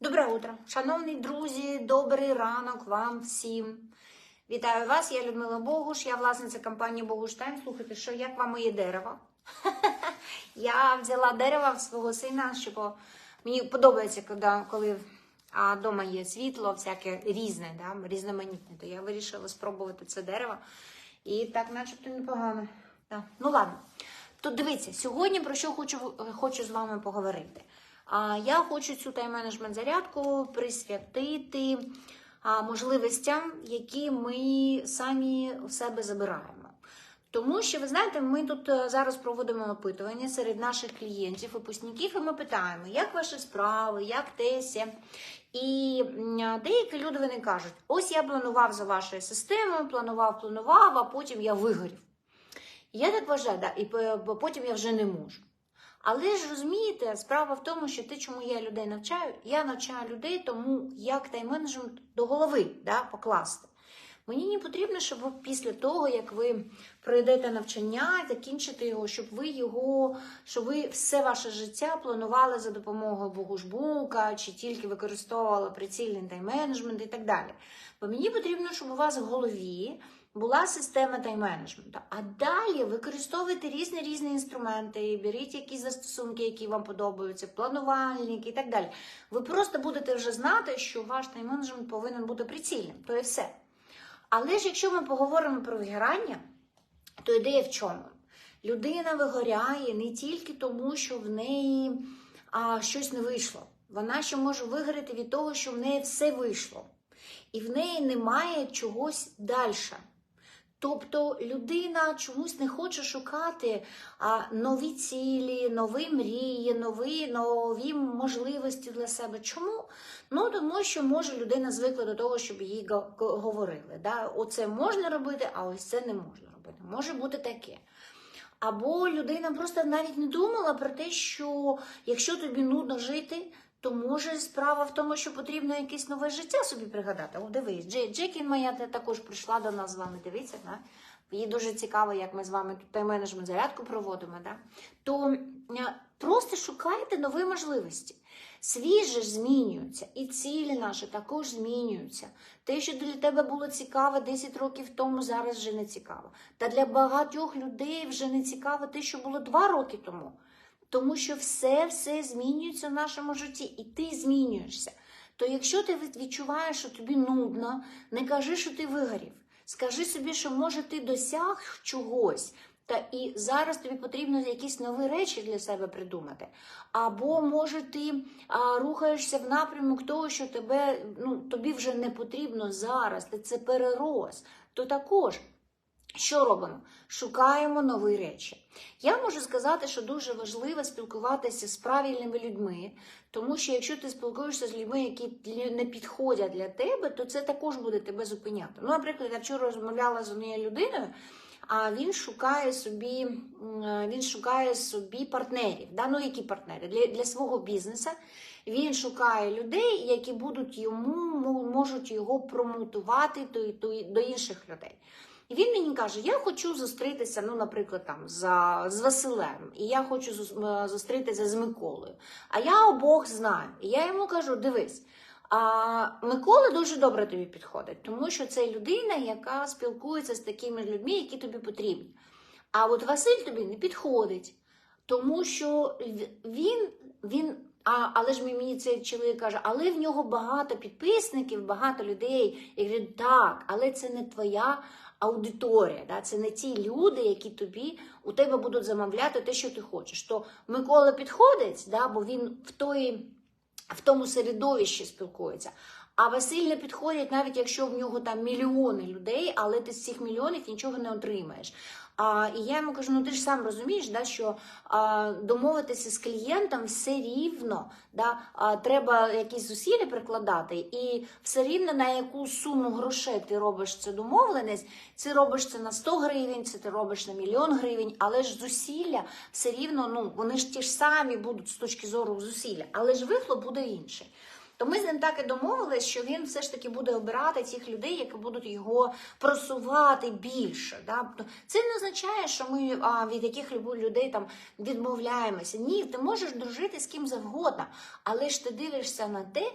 Добре утро, шановні друзі, добрий ранок вам всім. Вітаю вас, я Людмила Богуш, я власниця компанії Богуш Тайм. Слухайте, що як вам моє дерево? Я взяла дерево в свого сина, щоб мені подобається, коли а, вдома є світло, всяке різне, да, різноманітне. То я вирішила спробувати це дерево. І так, начебто, непогано. Да. Ну ладно. То дивіться, сьогодні про що хочу, хочу з вами поговорити. Я хочу цю тайм-менеджмент зарядку присвятити можливостям, які ми самі в себе забираємо. Тому що, ви знаєте, ми тут е, зараз проводимо опитування серед наших клієнтів, випускників, і ми питаємо, як ваші справи, як тесі. І деякі люди вони кажуть: ось я планував за вашою системою, планував, планував, а потім я вигорів. Я так вважаю, да, і потім я вже не можу. Але ж розумієте, справа в тому, що те, чому я людей навчаю, я навчаю людей тому, як тайм-менеджмент до голови да, покласти. Мені не потрібно, щоб ви після того, як ви пройдете навчання, закінчите його, щоб ви його, щоб ви все ваше життя планували за допомогою Богушбука, чи тільки використовували прицільний тайм-менеджмент і так далі. Бо мені потрібно, щоб у вас в голові була система тайм-менеджменту. А далі використовуйте різні різні інструменти, беріть якісь застосунки, які вам подобаються, планувальники і так далі. Ви просто будете вже знати, що ваш тайм-менеджмент повинен бути прицільним. То і все. Але ж якщо ми поговоримо про вигорання, то ідея в чому? Людина вигоряє не тільки тому, що в неї а, щось не вийшло. Вона ще може вигоріти від того, що в неї все вийшло, і в неї немає чогось далі. Тобто людина чомусь не хоче шукати а, нові цілі, нові мрії, нові, нові можливості для себе. Чому? Ну тому що може людина звикла до того, щоб їй го- го- говорили. Да? Оце можна робити, а ось це не можна робити. Може бути таке. Або людина просто навіть не думала про те, що якщо тобі нудно жити, то може справа в тому, що потрібно якесь нове життя собі пригадати. О, дивись, Джей, Джекін моя також прийшла до нас з вами. Дивіться, да? їй дуже цікаво, як ми з вами тут тайм-менеджмент зарядку проводимо. Да? То е, просто шукайте нові можливості. Світ же ж змінюється, і цілі наші також змінюються. Те, що для тебе було цікаво 10 років тому, зараз вже не цікаво. Та для багатьох людей вже не цікаво те, що було 2 роки тому. Тому що все все змінюється в нашому житті, і ти змінюєшся. То якщо ти відчуваєш, що тобі нудно, не кажи, що ти вигорів. Скажи собі, що може ти досяг чогось. Та і зараз тобі потрібно якісь нові речі для себе придумати. Або може ти а, рухаєшся в напрямок того, що тебе ну тобі вже не потрібно зараз, ти це перерос. То також що робимо? Шукаємо нові речі. Я можу сказати, що дуже важливо спілкуватися з правильними людьми, тому що якщо ти спілкуєшся з людьми, які не підходять для тебе, то це також буде тебе зупиняти. Ну, наприклад, я вчора розмовляла з однією людиною, а він шукає собі, е, він шукає собі партнерів. Да? Ну, які партнери? Для, для свого бізнесу. Він шукає людей, які будуть йому можуть його промотувати до, інших людей. І він мені каже: я хочу зустрітися, ну, наприклад, там за, з Василем, і я хочу зустрітися з Миколою. А я обох знаю. І я йому кажу: дивись. А Микола дуже добре тобі підходить, тому що це людина, яка спілкується з такими людьми, які тобі потрібні. А от Василь тобі не підходить, тому що він, він а, але ж мені цей чоловік каже, але в нього багато підписників, багато людей. Я говорю, так, але це не твоя аудиторія, да? це не ті люди, які тобі у тебе будуть замовляти те, що ти хочеш. То Микола підходить, да? бо він в той в тому середовищі спілкується. А Василь не підходить, навіть якщо в нього там мільйони людей, але ти з цих мільйонів нічого не отримаєш. А, і я йому кажу: ну ти ж сам розумієш, да, що а, домовитися з клієнтом все рівно, да, а, треба якісь зусилля прикладати, і все рівно на яку суму грошей ти робиш цю домовленість, ти робиш це на 100 гривень, це ти робиш на мільйон гривень, але ж зусилля все рівно, ну вони ж ті ж самі будуть з точки зору зусилля, але ж вихлоп буде інший. То ми з ним так і домовились, що він все ж таки буде обирати тих людей, які будуть його просувати більше. Да? Тобто Це не означає, що ми а, від яких людей там відмовляємося. Ні, ти можеш дружити з ким завгодно, але ж ти дивишся на те,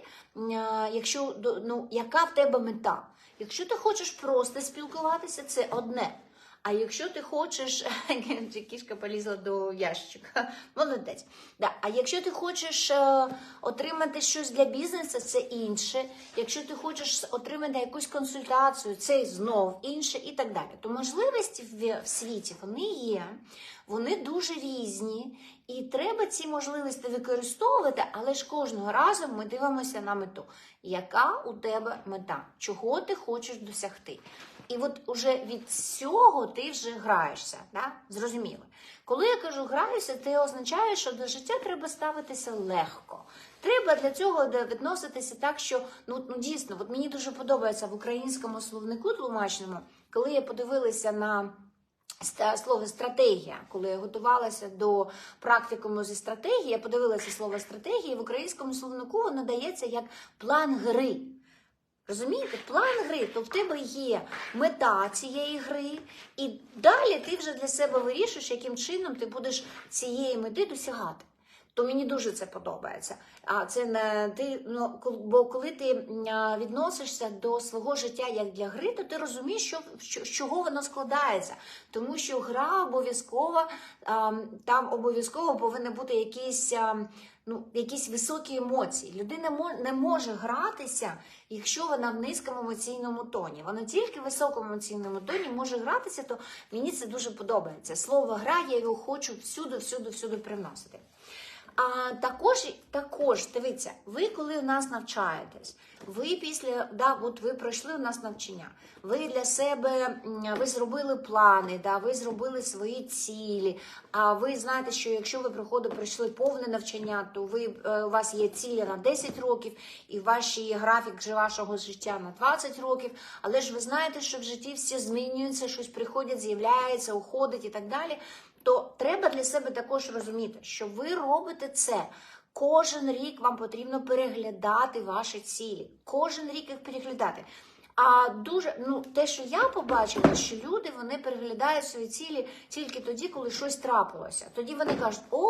якщо ну, яка в тебе мета. Якщо ти хочеш просто спілкуватися, це одне. А якщо ти хочеш, кішка полізла до ящика, молодець. Да. А якщо ти хочеш е, отримати щось для бізнесу, це інше. Якщо ти хочеш отримати якусь консультацію, це знов інше і так далі. То можливості в, в світі вони є, вони дуже різні, і треба ці можливості використовувати, але ж кожного разу ми дивимося на мету. Яка у тебе мета? Чого ти хочеш досягти? І от уже від цього ти вже граєшся. Да? Зрозуміло. Коли я кажу граюся, це означає, що до життя треба ставитися легко. Треба для цього відноситися так, що ну, ну дійсно, от мені дуже подобається в українському словнику тлумачному, коли я подивилася на слово стратегія, коли я готувалася до практикуму зі стратегії, я подивилася слово стратегія, в українському словнику воно дається як план гри. Розумієте, план гри, то в тебе є мета цієї гри, і далі ти вже для себе вирішуєш, яким чином ти будеш цієї мети досягати. То мені дуже це подобається. А це не ти ну бо коли ти відносишся до свого життя як для гри, то ти розумієш, що, що з чого воно складається. Тому що гра обов'язково там обов'язково повинні бути якісь. Ну, якісь високі емоції. Людина не може гратися, якщо вона в низькому емоційному тоні. Вона тільки в високому емоційному тоні може гратися, то мені це дуже подобається. Слово гра, я його хочу всюди, всюди, всюди привносити. А також, також дивіться, ви коли у нас навчаєтесь, ви після да, от ви пройшли у нас навчання, ви для себе ви зробили плани, да, ви зробили свої цілі. А ви знаєте, що якщо ви приходили, пройшли повне навчання, то ви е, у вас є цілі на 10 років, і ваш графік вашого життя на 20 років. Але ж ви знаєте, що в житті все змінюється, щось приходить, з'являється, уходить і так далі то треба для себе також розуміти, що ви робите це. Кожен рік вам потрібно переглядати ваші цілі. Кожен рік їх переглядати. А дуже ну те, що я побачила, що люди вони переглядають свої цілі тільки тоді, коли щось трапилося. Тоді вони кажуть, о,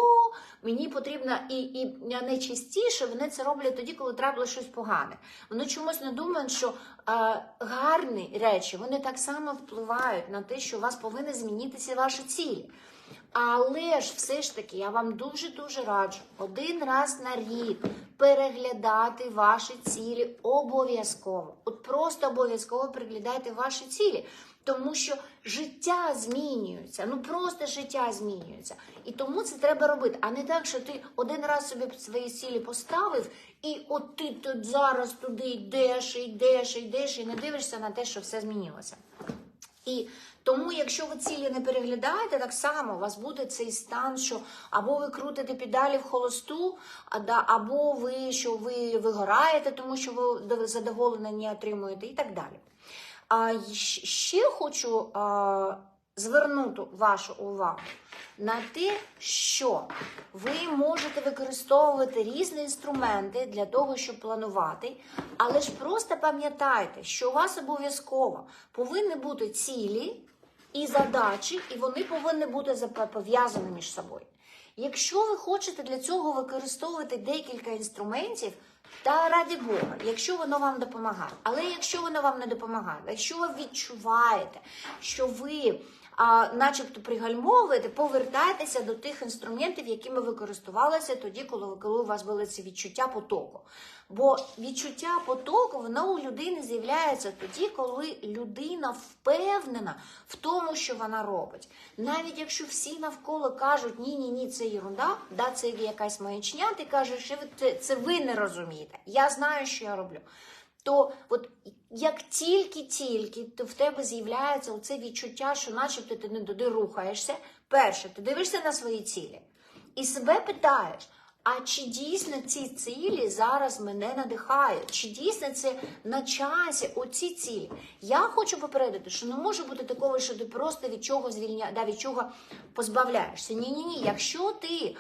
мені потрібно, і, і найчастіше вони це роблять тоді, коли трапилося щось погане. Вони чомусь не думають, що е, гарні речі вони так само впливають на те, що у вас повинні змінитися ваші цілі. Але ж все ж таки, я вам дуже-дуже раджу один раз на рік переглядати ваші цілі обов'язково. От просто обов'язково переглядайте ваші цілі. Тому що життя змінюється, ну просто життя змінюється. І тому це треба робити. А не так, що ти один раз собі свої цілі поставив, і от ти тут зараз туди йдеш, йдеш, йдеш, і не дивишся на те, що все змінилося. І тому, якщо ви цілі не переглядаєте, так само у вас буде цей стан, що або ви крутите педалі в холосту, або ви що ви вигораєте, тому що ви задоволення не отримуєте, і так далі. А ще хочу а, звернути вашу увагу на те, що ви можете використовувати різні інструменти для того, щоб планувати, але ж просто пам'ятайте, що у вас обов'язково повинні бути цілі і задачі, і вони повинні бути пов'язані між собою. Якщо ви хочете для цього використовувати декілька інструментів, та раді Бога, якщо воно вам допомагає. Але якщо воно вам не допомагає, якщо ви відчуваєте, що ви начебто пригальмовуєте, повертайтеся до тих інструментів, якими ви користувалися тоді, коли, коли у вас були ці відчуття потоку. Бо відчуття потоку воно у людини з'являється тоді, коли людина впевнена в тому, що вона робить. Навіть якщо всі навколо кажуть, ні, ні, ні, це ерунда, да, це якась маячня, ти кажеш, що це ви не розумієте. Я знаю, що я роблю. То от як тільки-тільки в тебе з'являється оце відчуття, що начебто ти не туди рухаєшся, перше, ти дивишся на свої цілі і себе питаєш. А чи дійсно ці цілі зараз мене надихають? Чи дійсно це на часі оці цілі? Я хочу попередити, що не може бути такого, що ти просто від чого звільня... да, від чого позбавляєшся. Ні, ні, ні. Якщо ти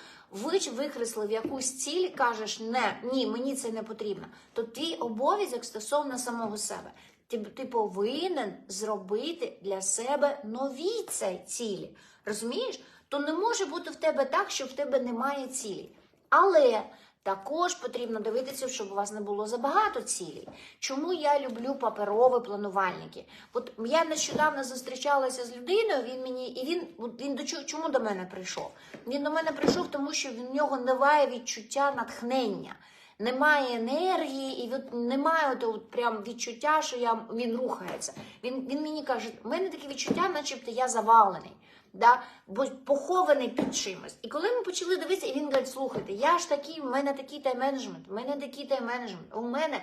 викреслив якусь ціль, кажеш, не, ні, мені це не потрібно, то твій обов'язок стосовно самого себе. Ти, ти повинен зробити для себе нові ці цілі. Розумієш? То не може бути в тебе так, що в тебе немає цілі. Але також потрібно дивитися, щоб у вас не було забагато цілей. Чому я люблю паперові планувальники? От я нещодавно зустрічалася з людиною. Він мені і він він до чого чому до мене прийшов? Він до мене прийшов, тому що в нього немає відчуття натхнення. Немає енергії, і от немає от прям відчуття, що я, він рухається. Він, він мені каже, у мене таке відчуття, начебто я завалений, да? бо похований під чимось. І коли ми почали дивитися, і він говорить, слухайте, я ж такий, в мене такий тайм-менеджмент, у мене такий тайм-менеджмент, у мене.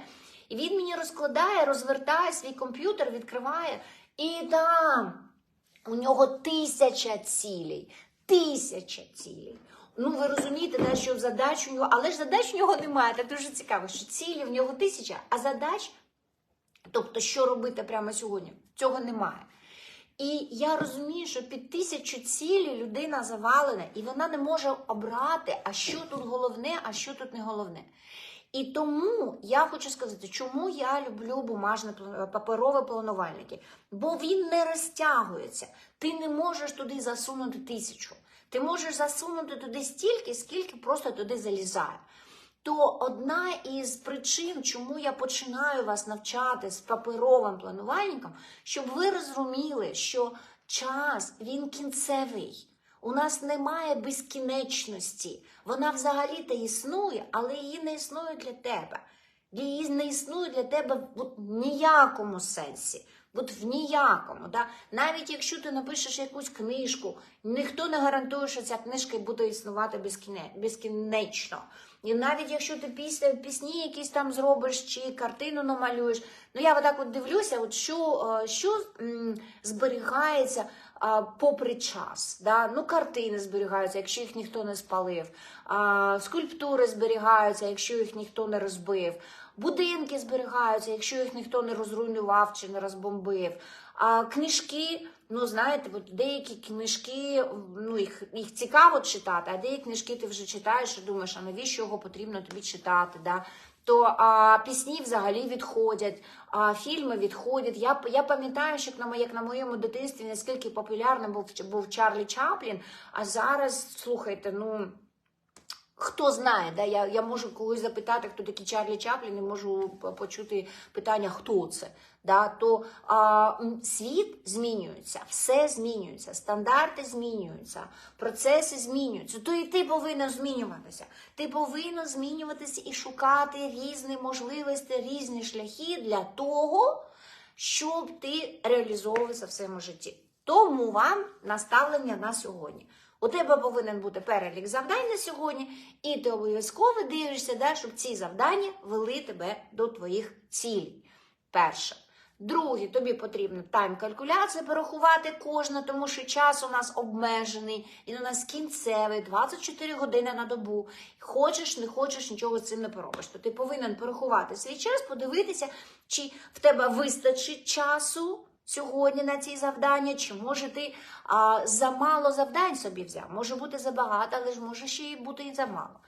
І він мені розкладає, розвертає свій комп'ютер, відкриває, і там у нього тисяча цілей. Тисяча цілей. Ну, ви розумієте, да, що задач у нього, але ж задач у нього немає. Так дуже цікаво, що цілі в нього тисяча, а задач, тобто, що робити прямо сьогодні, цього немає. І я розумію, що під тисячу цілі людина завалена, і вона не може обрати, а що тут головне, а що тут не головне. І тому я хочу сказати, чому я люблю бумажне пла- паперові планувальники. Бо він не розтягується. Ти не можеш туди засунути тисячу. Ти можеш засунути туди стільки, скільки просто туди залізає. То одна із причин, чому я починаю вас навчати з паперовим планувальником, щоб ви розуміли, що час він кінцевий. У нас немає безкінечності. Вона взагалі-то існує, але її не існує для тебе. Її не існує для тебе в ніякому сенсі. От в ніякому. Да? Навіть якщо ти напишеш якусь книжку, ніхто не гарантує, що ця книжка буде існувати безкінечно. І навіть якщо ти після пісні якісь там зробиш чи картину намалюєш, ну я отак от дивлюся, от що, е, що зберігається попри час. Да? Ну, картини зберігаються, якщо їх ніхто не спалив, скульптури зберігаються, якщо їх ніхто не розбив. Будинки зберігаються, якщо їх ніхто не розруйнував чи не розбомбив. А книжки, ну знаєте, от деякі книжки, ну їх, їх цікаво читати, а деякі книжки ти вже читаєш і думаєш, а навіщо його потрібно тобі читати? Да? То а, пісні взагалі відходять, а фільми відходять. Я, я пам'ятаю, що на, як на моєму дитинстві наскільки популярним був, був Чарлі Чаплін, а зараз, слухайте, ну. Хто знає, да? я, я можу когось запитати, хто такий Чарлі Чаплін, і можу почути питання, хто це. Да? То а, світ змінюється, все змінюється, стандарти змінюються, процеси змінюються. То і ти повинен змінюватися. Ти повинен змінюватися і шукати різні можливості, різні шляхи для того, щоб ти реалізовувався в своєму житті. Тому вам наставлення на сьогодні. У тебе повинен бути перелік завдань на сьогодні, і ти обов'язково дивишся, да, щоб ці завдання вели тебе до твоїх цілей. Перше. Друге, тобі потрібно тайм-калькуляція порахувати кожна, тому що час у нас обмежений, він у нас кінцевий, 24 години на добу. Хочеш, не хочеш, нічого з цим не поробиш. То ти повинен порахувати свій час, подивитися, чи в тебе вистачить часу сьогодні на ці завдання, чи може ти а, замало завдань собі взяв. Може бути забагато, але ж може ще й бути і замало.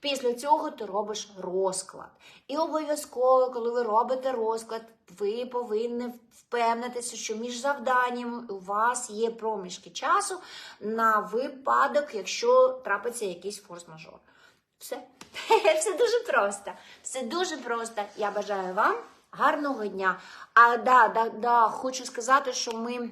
Після цього ти робиш розклад. І обов'язково, коли ви робите розклад, ви повинні впевнитися, що між завданнями у вас є проміжки часу на випадок, якщо трапиться якийсь форс-мажор. Все. Все дуже просто. Все дуже просто. Я бажаю вам гарного дня. А да, да, да, хочу сказати, що ми.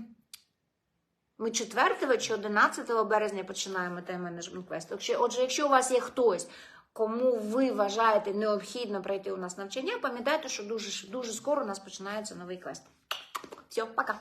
Ми 4 чи 11 березня починаємо тайм-менеджмент квест. Отже, якщо у вас є хтось, кому ви вважаєте необхідно пройти у нас навчання, пам'ятайте, що дуже, дуже скоро у нас починається новий квест. Все, пока.